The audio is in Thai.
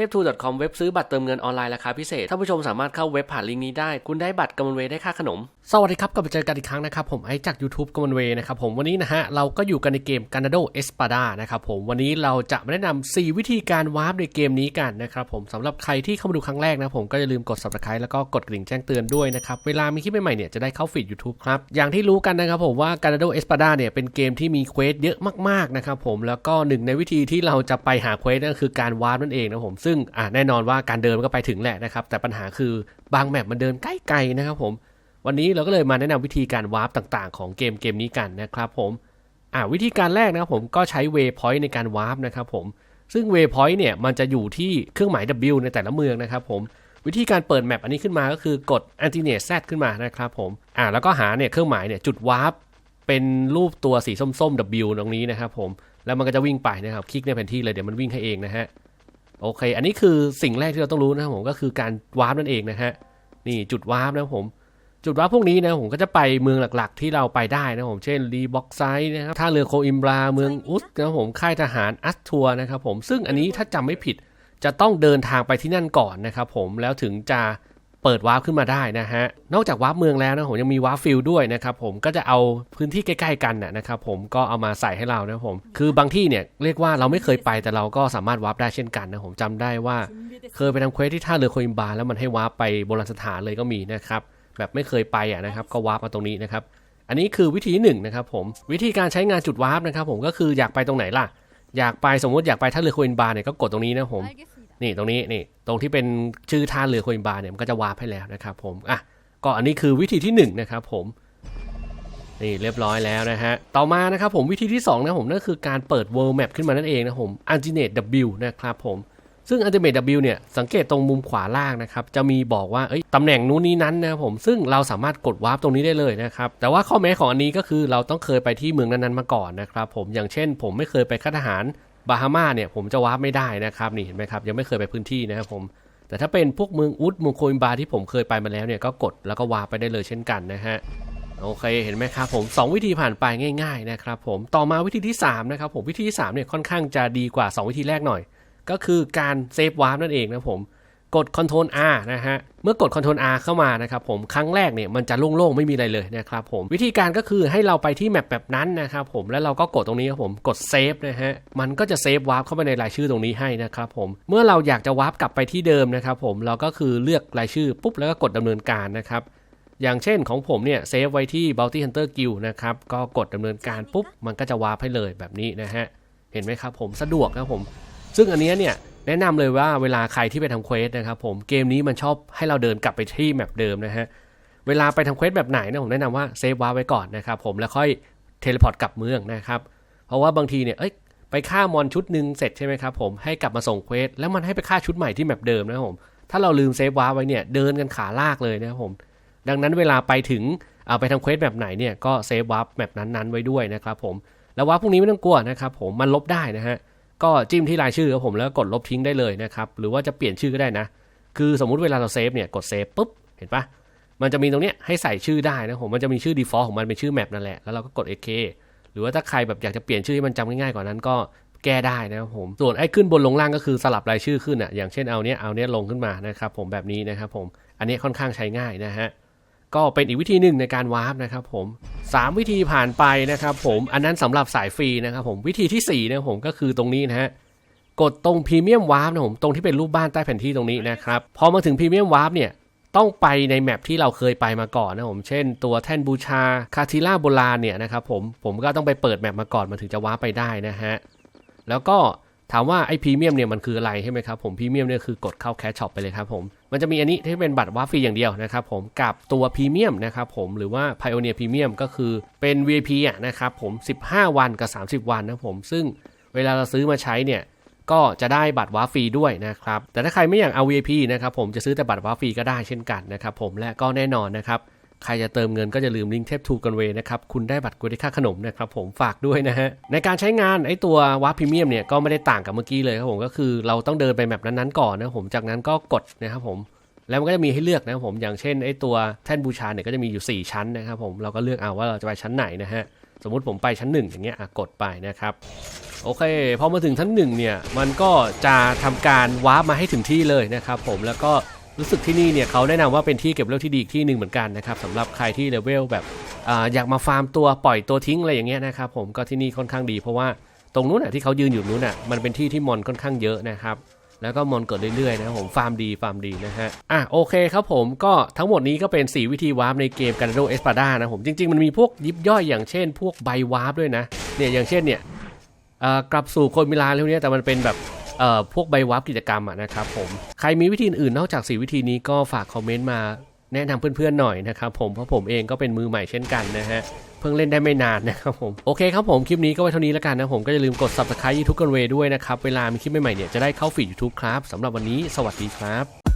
ทปทู .com เว็บซื้อบัตรเติมเงินออนไลน์ราคาพิเศษท่านผู้ชมสามารถเข้าเว็บผ่านลิงก์นี้ได้ คุณได้บัตรกำมะเวได้ค่าขนมสวัสดีครับกลับมาเจอกันอีกครั้งนะครับผมไอจาก YouTube กำมะเวนะครับผมวันนี้นะฮะเราก็อยู่กันในเกม Ganado Espada นะครับผมวันนี้เราจะมาแนะนำ4วิธีการวาร์ปในเกมนี้กันนะครับผมสำหรับใครที่เข้ามาดูครั้งแรกนะผมก็อย่าลืมกด subscribe แล้วก็กดกริ่งแจ้งเตือนด้วยนะครับเวลามีคลิปใหม่ๆเนี่ยจะได้เข้าฟีด YouTube ครับอย่างที่รู้กันนะครับผมว่า Ganado Espada เนี่ยเป็นเกมที่มีเควสเยอะมากๆนะครับผมแล้วก็หนึ่งในวิธีที่เราจะไปหาเควสนั่นคือการวาร์ปนั่นเองนะผมซึ่งอะแน่นอนว่าการเดินมันก็ไปถึงแหละนะครับแต่ปัญหาคือบางแมปมันเดินใกล้ไกลนะครับผม วันนี้เราก็เลยมาแนะนำวิธีการวาร์ปต่าง ๆ ของเกมเกมนี้กันนะครับผมอ่าวิธีการแรกนะครับผมก็ใช้เวย์พอยต์ในการวาร์ปนะครับผมซึ่งเวย์พอยต์เนี่ยมันจะอยู่ที่เครื่องหมาย W ในแต่ละเมืองนะครับผมวิธีการเปิดแมปอันนี้ขึ้นมาก็คือกด a n t i n a t e Z ขึ้นมานะครับผมอ่าแล้วก็หาเนี่ยเครื่องหมายเนี่ยจุดวาร์ปเป็นรูปตัวสีส้มๆ W ตรงนี้นะครับผมแล้วมันก็จะวิ่งไปนะครับคลิกในแผนที่เลยเดี๋ยวมันวิ่งให้เองนะฮะโอเค อันนี้คือสิ่งแรกที่เราต้องรู้นะครับผมก็คือการวาร์ปนั่นเองนะฮะนี่จุดวาร์ปนะครับผม จุดวาร์ปพวกนี้นะผมก็จะไปเมืองหลักๆ ที่เราไปได้นะครับผมเช่นรีบ็อกไซด์นะครับท่าเรือโคอิมบราเมืองอุสนะครับผมค่ายทหารอัสทัวร์นะครับผมซึ่งอันนี้ถ้าจำไม่ผิดจะต้องเดินทางไปที่นั่นก่อนนะครับผมแล้วถึงจะเปิดวาร์ปขึ้นมาได้นะฮะ นอกจากวาร์ปเมืองแล้วนะผมยังมีวาร์ปฟิลด้วยนะครับผมก็จะเอาพื้นที่ใกล้ๆกันนะนะครับผมก็เอามาใส่ให้เรานะครับผมคือบางที่เนี่ยเรียกว่าเราไม่เคยไปแต่เราก็สามารถวาร์ปได้เช่นกันนะผมจำได้ว่า เคยไปทำเควสที่ท่าเรือโคอิมบาแล้วมันให้วาร์ปไปโบราณสถานเลยก็มีนะครับ แบบไม่เคยไปอะนะครับ ก็วาร์ปมาตรงนี้นะครับ อันนี้คือวิธีหนึ่งนะครับผมวิธีการใช้งานจุดวาร์ปนะครับ ผมก็คืออยากไปตรงไหนล่ะ อยากไปสมมติอยากไปท่าเรือโคอิมบาเนี่ยก็กดตรงนี้นะผมนี่ตรงนี้นี่ตรงที่เป็นชื่อท่าเรือโคอิมบาเนี่ยมันก็จะวาร์ปให้แล้วนะครับ ผมอะก็อันนี้คือวิธีที่หนึ่งนะครับผมนี่เรียบร้อยแล้วนะฮะ ต่อมานะครับผมวิธีที่สองนะผมนั่นคือการเปิด world map ขึ้นมานั่นเองนะผม Ultimate W นะครับผม ซึ่ง Ultimate W เนี่ยสังเกตตรงมุมขวาล่างนะครับ จะมีบอกว่าเอ้ยตำแหน่งนู้นนี้นั้นนะครับผมซึ่งเราสามารถกดวาร์ปตรงนี้ได้เลยนะครับ แต่ว่าข้อแม้ของอันนี้ก็คือเราต้องเคยไปที่เมืองนั้นๆมาก่อนนะครับผมอย่างเช่น ผมไม่เคยไปคาทหารบาฮามาเนี่ยผมจะวาร์ปไม่ได้นะครับนี่เห็นไหมครับยังไม่เคยไปพื้นที่นะครับผมแต่ถ้าเป็นพวกเมืองอุดเมืองโคอิมบาที่ผมเคยไปมาแล้วเนี่ยก็กดแล้วก็วาร์ปไปได้เลยเช่นกันนะฮะโอเคเห็นไหมครับผม 2 วิธีผ่านไปง่าย ๆ นะครับผมต่อมาวิธีที่3นะครับผมวิธีที่3เนี่ยค่อนข้างจะดีกว่า 2 วิธีแรกหน่อย ก็คือการเซฟวาร์ปนั่นเองนะผม กด Ctrl R นะฮะ เมื่อกด Ctrl R เข้ามานะครับผม ครั้งแรกเนี่ยมันจะโล่งๆ ไม่มีอะไรเลยนะครับผม วิธีการก็คือให้เราไปที่แมปแบบนั้นนะครับผม แล้วเราก็กดตรงนี้ครับผม กดเซฟนะฮะ มันก็จะเซฟวาร์ปเข้าไปในรายชื่อตรงนี้ให้นะครับผม เมื่อเราอยากจะวาร์ปกลับไปที่เดิมนะครับผม เราก็คือเลือกรายชื่อปุ๊บแล้วก็กดดำเนินการนะครับอย่างเช่นของผมเนี่ยเซฟไว้ที่ Bounty Hunter Guild นะครับ ก็กดดำเนินการปุ๊บ มันก็จะวาร์ปให้เลยแบบนี้นะฮะ เห็นไหมครับผมสะดวกนะผม ซึ่งอันนี้เนี่ยแนะนำเลยว่าเวลาใครที่ไปทำเควสนะครับผมเกมนี้มันชอบให้เราเดินกลับไปที่แมปเดิมนะฮะเวลาไปทำเควสแบบไหนนะผมแนะนำว่าเซฟวาร์ไว้ก่อนนะครับผมแล้วค่อยเทเลพอร์ตกลับเมืองนะครับเพราะว่าบางทีเนี่ยเอ้ยไปฆ่ามอนชุดหนึ่งเสร็จใช่ไหมครับผมให้กลับมาส่งเควสแล้วมันให้ไปฆ่าชุดใหม่ที่แมปเดิมนะครับผมถ้าเราลืมเซฟวาร์ไว้เนี่ยเดินกันขาลากเลยนะครับผมดังนั้นเวลาไปถึงเอาไปทำเควสแบบไหนเนี่ยก็เซฟวาร์ปแบบนั้นๆไว้ด้วยนะครับผมแล้ววาร์ปพวกนี้ไม่ต้องกลัวนะครับผมมันลบได้นะฮะ ก็จิ้มที่รายชื่อครับผมแล้วกดลบทิ้งได้เลยนะครับ หรือว่าจะเปลี่ยนชื่อก็ได้นะ คือสมมุติเวลาเราเซฟเนี่ยกดเซฟปุ๊บ เห็นปะมันจะมีตรงเนี้ยให้ใส่ชื่อได้นะผมมันจะมีชื่อ default ของมันเป็นชื่อแมปนั่นแหละ แล้วเราก็กด OK หรือว่าถ้าใครแบบอยากจะเปลี่ยนชื่อให้มันจำง่ายๆกว่านั้นก็แก้ได้นะครับผม ส่วนไอ้ขึ้นบนลงล่างก็คือสลับรายชื่อขึ้นอะ อย่างเช่นเอาเนี้ยเอาเนี้ยลงขึ้นมานะครับผมแบบนี้นะครับผม อันนี้ค่อนข้างใช้ง่ายนะฮะ ก็เป็นอีกวิธีหนึ่งในการวาร์ปนะครับผม 3 วิธีผ่านไปนะครับผมอันนั้นสำหรับสายฟรีนะครับผมวิธีที่4นะผมก็คือตรงนี้นะฮะกดตรงพรีเมียมวาร์ปนะผมตรงที่เป็นรูปบ้านใต้แผนที่ตรงนี้นะครับพอมาถึงพรีเมียมวาร์ปเนี่ยต้องไปในแมปที่เราเคยไปมาก่อนนะผมเช่นตัวแท่นบูชาคาทิล่าโบราณเนี่ยนะครับผมผมก็ต้องไปเปิดแมปมาก่อนมันถึงจะวาร์ปไปได้นะฮะแล้วก็ ถามว่าไอ้พรีเมียมเนี่ยมันคืออะไรใช่ไหมครับผมพรีเมียมเนี่ยคือกดเข้าแคชช็อปไปเลยครับผมมันจะมีอันนี้ที่เป็นบัตรวาฟรีอย่างเดียวนะครับผมกับตัวพรีเมียมนะครับผมหรือว่า Pioneer Premium ก็คือเป็น VIP อะนะครับผม 15 วันกับ 30 วันนะครับผมซึ่งเวลาเราซื้อมาใช้เนี่ยก็จะได้บัตรว้าฟรีด้วยนะครับแต่ถ้าใครไม่อยากเอา VIP นะครับผมจะซื้อแต่บัตรว้าฟรีก็ได้เช่นกันนะครับผมและก็แน่นอนนะครับ ใครจะเติมเงินก็จะลืมลิงก์เทปทูกันเวนะครับ คุณได้บัตรกูได้ค่าขนมนะครับผมฝากด้วยนะฮะ ในการใช้งานไอ้ตัววาร์ปพรีเมียมเนี่ยก็ไม่ได้ต่างกับเมื่อกี้เลยครับผมก็คือเราต้องเดินไปแมปนั้นๆก่อนนะครับผมจากนั้นก็กดนะครับผมแล้วมันก็จะมีให้เลือกนะครับผมอย่างเช่นไอ้ตัวแท่นบูชาเนี่ยก็จะมีอยู่ 4 ชั้นนะครับผมเราก็เลือกเอาว่าเราจะไปชั้นไหนนะฮะสมมุติผมไปชั้นหนึ่งอย่างเงี้ยกดไปนะครับโอเคพอมาถึงชั้นหนึ่งเนี่ยมันก็จะทำการวาร์ปมาให้ถึงที่เลยนะครับผมแล้วก็ รู้สึกที่นี่เนี่ยเขาแนะนำว่าเป็นที่เก็บเลเวลที่ดีอีกที่หนึ่งเหมือนกันนะครับสำหรับใครที่เลเวลแบบออยากมาฟาร์มตัวปล่อยตัวทิ้งอะไรอย่างเงี้ยนะครับผมก็ที่นี่ค่อนข้างดี เพราะว่าตรงนู้นน่ะที่เขายืนอยู่นู้นน่ะมันเป็นที่ที่มอนค่อนข้างเยอะนะครับแล้วก็มอนเกิดเรื่อยๆนะผมฟาร์มดีฟาร์มดีนะฮะอะโอเคครับผมก็ทั้งหมดนี้ก็เป็น 4 วิธีวาร์ปในเกม g a n a d o Espada นะผมจริงๆ มันมีพวกยิบย่อยอย่างเช่น พวกใบวาร์ปด้วยนะเนี่ยอย่างเช่นเนี่ยกลับสู่โคนมิลานเรื่องนี้แต่มันเป็นแบบ เอ่อพวกใบวับกิจกรรมอะนะครับผมใครมีวิธีอื่นนอกจาก4วิธีนี้ก็ฝากคอมเมนต์มาแนะนำเพื่อนๆหน่อยนะครับผมเพราะผมเองก็เป็นมือใหม่เช่นกันนะฮะเพิ่งเล่นได้ไม่นานนะครับผมโอเคครับผมคลิปนี้ก็ไว้เท่านี้แล้วกันนะผมก็อย่าลืมกด subscribe YouTube กันเวด้วยนะครับเวลามีคลิปใหม่ๆเนี่ยจะได้เข้าฟีด YouTube ครับสำหรับวันนี้สวัสดีครับ